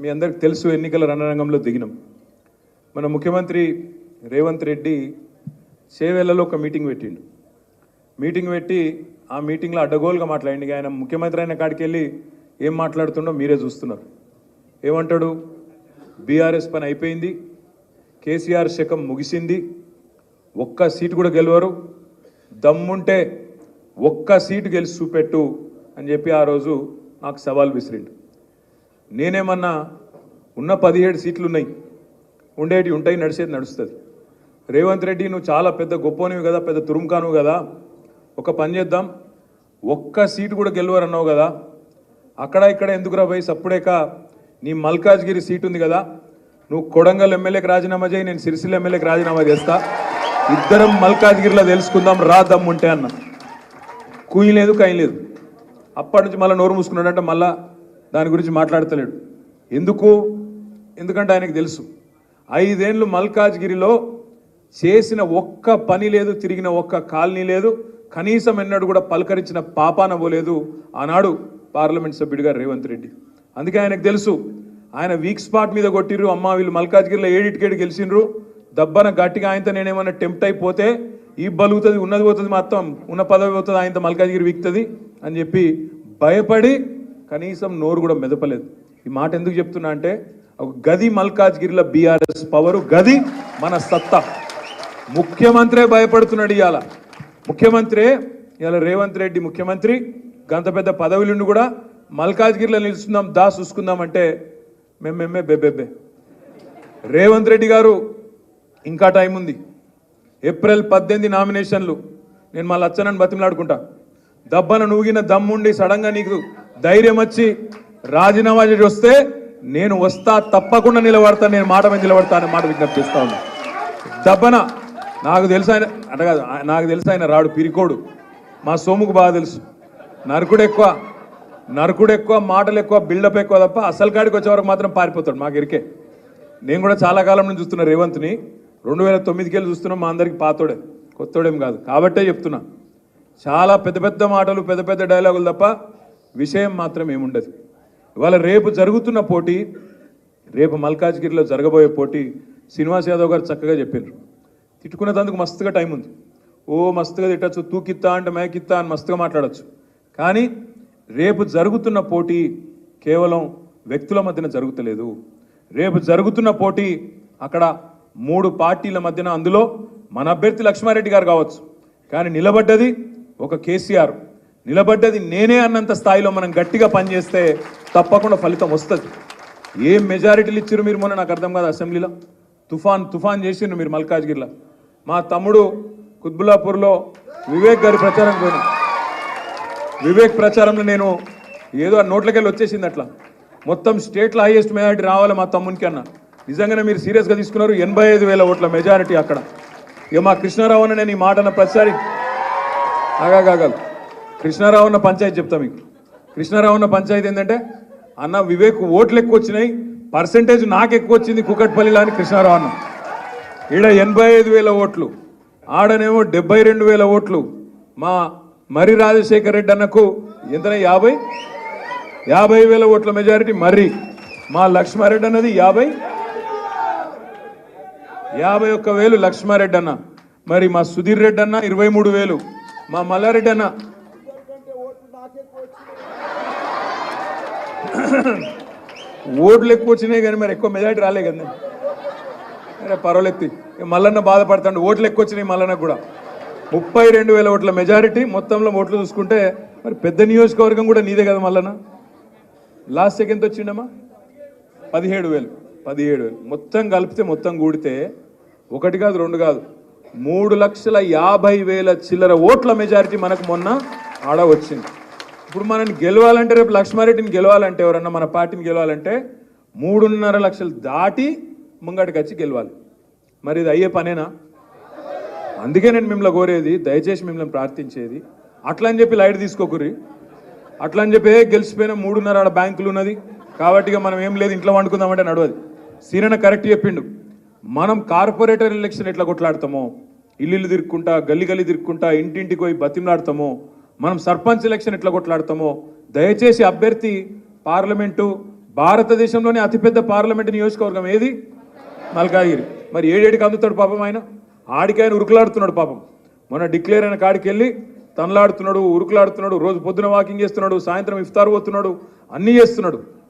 మీ అందరికి తెలుసు ఎన్నికల రణరంగంలో దిగినాం. మన ముఖ్యమంత్రి రేవంత్ రెడ్డి చేవేళ్ళలో ఒక మీటింగ్ పెట్టిండు. మీటింగ్ పెట్టి ఆ మీటింగ్లో అడ్డగోలుగా మాట్లాడింది ఆయన ముఖ్యమంత్రి అయిన కాడికి వెళ్ళి ఏం మాట్లాడుతుండో మీరే చూస్తున్నారు. ఏమంటాడు? బీఆర్ఎస్ పని అయిపోయింది. కేసీఆర్ శకం ముగిసింది. ఒక్క సీటు కూడా గెలవరు. దమ్ముంటే ఒక్క సీటు గెలిచి చూపెట్టు అని చెప్పి ఆ రోజు నాకు సవాల్ విసిరిండు. నేనేమన్నా ఉన్న పదిహేడు సీట్లు ఉన్నాయి ఉండేటి ఉంటాయి నడిచేది నడుస్తుంది. రేవంత్ రెడ్డి నువ్వు చాలా పెద్ద గొప్పనివి కదా పెద్ద తురుముకాను కదా. ఒక పని చేద్దాం ఒక్క సీటు కూడా గెలవరన్నావు కదా. అక్కడ ఇక్కడ ఎందుకురా పోయి సప్పుడేక? నీ మల్కాజ్గిరి సీట్ ఉంది కదా. నువ్వు కొడంగల్ ఎమ్మెల్యేకి రాజీనామా చేయి నేను సిరిసిల్ల ఎమ్మెల్యేకి రాజీనామా చేస్తా. ఇద్దరం మల్కాజ్గిరిలో తెలుసుకుందాం రా దమ్ముంటే అన్న. కూయి లేదు కై లేదు. అప్పటి నుంచి మళ్ళీ నోరు మూసుకున్నాడంటే మళ్ళీ దాని గురించి మాట్లాడతలేడు. ఎందుకు? ఎందుకంటే ఆయనకు తెలుసు. ఐదేండ్లు మల్కాజ్గిరిలో చేసిన ఒక్క పని లేదు తిరిగిన ఒక్క కాలనీ లేదు. కనీసం ఎన్నడూ కూడా పలకరించిన పాపాన పోలేదు ఆనాడు పార్లమెంట్ సభ్యుడిగా రేవంత్ రెడ్డి. అందుకే ఆయనకు తెలుసు ఆయన వీక్ స్పాట్ మీద కొట్టిర్రు. అమ్మ వీళ్ళు మల్కాజ్గిరిలో ఏడిటికేడు గెలిచిండ్రు. దబ్బన గట్టిగా ఆయనతో నేనేమన్నా టెంప్ట్ అయిపోతే ఈ బలుగుతుంది ఉన్నది పోతుంది మొత్తం ఉన్న పదవి పోతుంది ఆయనతో మల్కాజ్గిరి వీక్తుంది అని చెప్పి భయపడి కనీసం నోరు కూడా మెదపలేదు. ఈ మాట ఎందుకు చెప్తున్నా అంటే ఒక గది మల్కాజ్గిరిలో బీఆర్ఎస్ పవరు గది మన సత్తా. ముఖ్యమంత్రే భయపడుతున్నాడు ఇవాళ ముఖ్యమంత్రే ఇవాళ రేవంత్ రెడ్డి ముఖ్యమంత్రి గంత పెద్ద పదవులుండి కూడా మల్కాజ్గిరిలో నిలుస్తున్నాం దా చూసుకుందాం అంటే మేమేమే బెబ్బెబ్బే రేవంత్ రెడ్డి గారు ఇంకా టైం ఉంది. ఏప్రిల్ పద్దెనిమిది నామినేషన్లు. నేను మళ్ళీ వచ్చానని బతిమలాడుకుంటా. దబ్బన నూగిన దమ్ముండి సడన్గా నీకు ధైర్యం వచ్చి రాజీనామా చేసి వస్తే నేను వస్తా తప్పకుండా నిలబడతాను నేను మాట మీద నిలబడతా అనే మాట విజ్ఞప్తి చేస్తా ఉన్నా. దబ్బన? నాకు తెలుసు ఆయన అంటే కాదు నాకు తెలుసు ఆయన రాడు పిరికోడు. మా సోముకు బాగా తెలుసు. నరకుడు ఎక్కువ నరకుడు ఎక్కువ మాటలు ఎక్కువ బిల్డప్ ఎక్కువ తప్ప అసలు కాడికి వచ్చే వరకు మాత్రం పారిపోతాడు మాకు ఇరికే నేను కూడా చాలా కాలం నుంచి చూస్తున్నా రేవంత్ని రెండు వేల తొమ్మిదికి వెళ్ళి చూస్తున్నాం మా అందరికి పాతోడే కొత్తోడేం కాదు. కాబట్టే చెప్తున్నా. చాలా పెద్ద పెద్ద మాటలు పెద్ద పెద్ద డైలాగులు తప్ప విషయం మాత్రం ఏముండదు. ఇవాళ రేపు జరుగుతున్న పోటీ రేపు మల్కాజ్గిరిలో జరగబోయే పోటీ శ్రీనివాస్ యాదవ్ గారు చక్కగా చెప్పారు తిట్టుకునేందుకు మస్తుగా టైం ఉంది. ఓ మస్తుగా తిట్టచ్చు తూకిత్తా అంటే మేకిత్తా అని మస్తుగా మాట్లాడచ్చు. కానీ రేపు జరుగుతున్న పోటీ కేవలం వ్యక్తుల మధ్యన జరుగుతలేదు. రేపు జరుగుతున్న పోటీ అక్కడ మూడు పార్టీల మధ్యన అందులో మన అభ్యర్థి లక్ష్మారెడ్డి గారు కావచ్చు. కానీ నిలబడ్డది ఒక కేసీఆర్. నిలబడ్డది నేనే అన్నంత స్థాయిలో మనం గట్టిగా పనిచేస్తే తప్పకుండా ఫలితం వస్తుంది. ఏం మెజారిటీలు ఇచ్చారు మీరు మొన్న? నాకు అర్థం కాదు అసెంబ్లీలో. తుఫాన్ తుఫాన్ చేసిండ్రు మీరు మల్కాజ్గిరిలో మా తమ్ముడు కుత్బుల్లాపూర్లో వివేక్ గారి ప్రచారం పోయినా. వివేక్ ప్రచారంలో నేను ఏదో ఆ నోట్లకెళ్ళి వచ్చేసింది అట్లా. మొత్తం స్టేట్లో హైయెస్ట్ మెజారిటీ రావాలి మా తమ్మునికి అన్న. నిజంగానే మీరు సీరియస్గా తీసుకున్నారు ఎనభై ఐదు వేల ఓట్ల మెజారిటీ అక్కడ. ఇక మా కృష్ణారావు అన్న నేను ఈ మాట అన్న ప్రతిసారి. ఆగాగాగలు కృష్ణారావు ఉన్న పంచాయతీ చెప్తా మీకు. కృష్ణారావు ఉన్న పంచాయతీ ఏంటంటే అన్న వివేక్ ఓట్లు ఎక్కువ వచ్చినాయి పర్సంటేజ్ నాకు ఎక్కువ వచ్చింది కుకట్పల్లిలో అని కృష్ణారావు అన్న ఈడ ఎనభై ఐదు వేల ఓట్లు ఆడనేమో డెబ్బై రెండు వేల ఓట్లు మా మరి రాజశేఖర్ రెడ్డి అన్నకు ఎంతనే యాభై? యాభై వేల ఓట్ల మెజారిటీ మర్రి. మా లక్ష్మారెడ్డి అన్నది యాభై? యాభై ఒక్క వేలు లక్ష్మారెడ్డి అన్న. మరి మా సుధీర్ రెడ్డి అన్న ఇరవై మూడు వేలు మా మల్లారెడ్డి అన్న ఓట్లు ఎక్కువ వచ్చినాయి కానీ మరి ఎక్కువ మెజారిటీ రాలే కదా అరే పర్వాలేదు మల్లన్న బాధపడతాడు. ఓట్లు ఎక్కువ వచ్చినాయి మల్లన్నకు కూడా. ముప్పై రెండు వేల ఓట్ల మెజారిటీ మొత్తంలో ఓట్లు చూసుకుంటే మరి పెద్ద నియోజకవర్గం కూడా నీదే కదా మల్లన్న. Last second వచ్చిండమ్మా? పదిహేడు వేలు. పదిహేడు వేలు. మొత్తం కలిపితే మొత్తం కూడితే ఒకటి కాదు రెండు కాదు. మూడు లక్షల యాభై వేల చిల్లర ఓట్ల మెజారిటీ మనకు మొన్న ఆడ వచ్చింది. ఇప్పుడు మనల్ని గెలవాలంటే రేపు లక్ష్మారెడ్డిని గెలవాలంటే ఎవరన్నా మన పార్టీని గెలవాలంటే మూడున్నర లక్షలు దాటి ముంగటికి వచ్చి గెలవాలి. మరి ఇది అయ్యే పనేనా? అందుకే నేను మిమ్మల్ని కోరేది దయచేసి మిమ్మల్ని ప్రార్థించేది. అట్లా అని చెప్పి లైట్ తీసుకోకుర్రి. అట్లా అని చెప్పి గెలిచిపోయిన మూడున్నర ఆడ బ్యాంకులు ఉన్నది. కాబట్టి ఇక మనం ఏం లేదు ఇంట్లో వండుకుందామంటే నడవదు. సీరణ కరెక్ట్ చెప్పిండు. మనం కార్పొరేటర్ ఎలక్షన్ ఎట్లా కొట్లాడతామో ఇల్లు తిరుక్కుంటా గల్లి గల్లి తిరుక్కుంటా ఇంటింటికి పోయి బతిమలాడతామో మనం సర్పంచ్ ఎలక్షన్ ఎట్లా కొట్లాడతామో దయచేసి అభ్యర్థి పార్లమెంటు భారతదేశంలోనే అతిపెద్ద పార్లమెంట్ నియోజకవర్గం ఏది? మల్కాగిరి మరి ఏడేడికి అందుతాడు పాపం ఆయన? ఆడికి ఆయన ఉరుకులాడుతున్నాడు పాపం. మొన్న డిక్లేర్ అయిన కాడికి వెళ్ళి తనలాడుతున్నాడు ఉరుకులాడుతున్నాడు రోజు పొద్దున వాకింగ్ చేస్తున్నాడు సాయంత్రం ఇఫ్తార్ పోతున్నాడు అన్నీ చేస్తున్నాడు.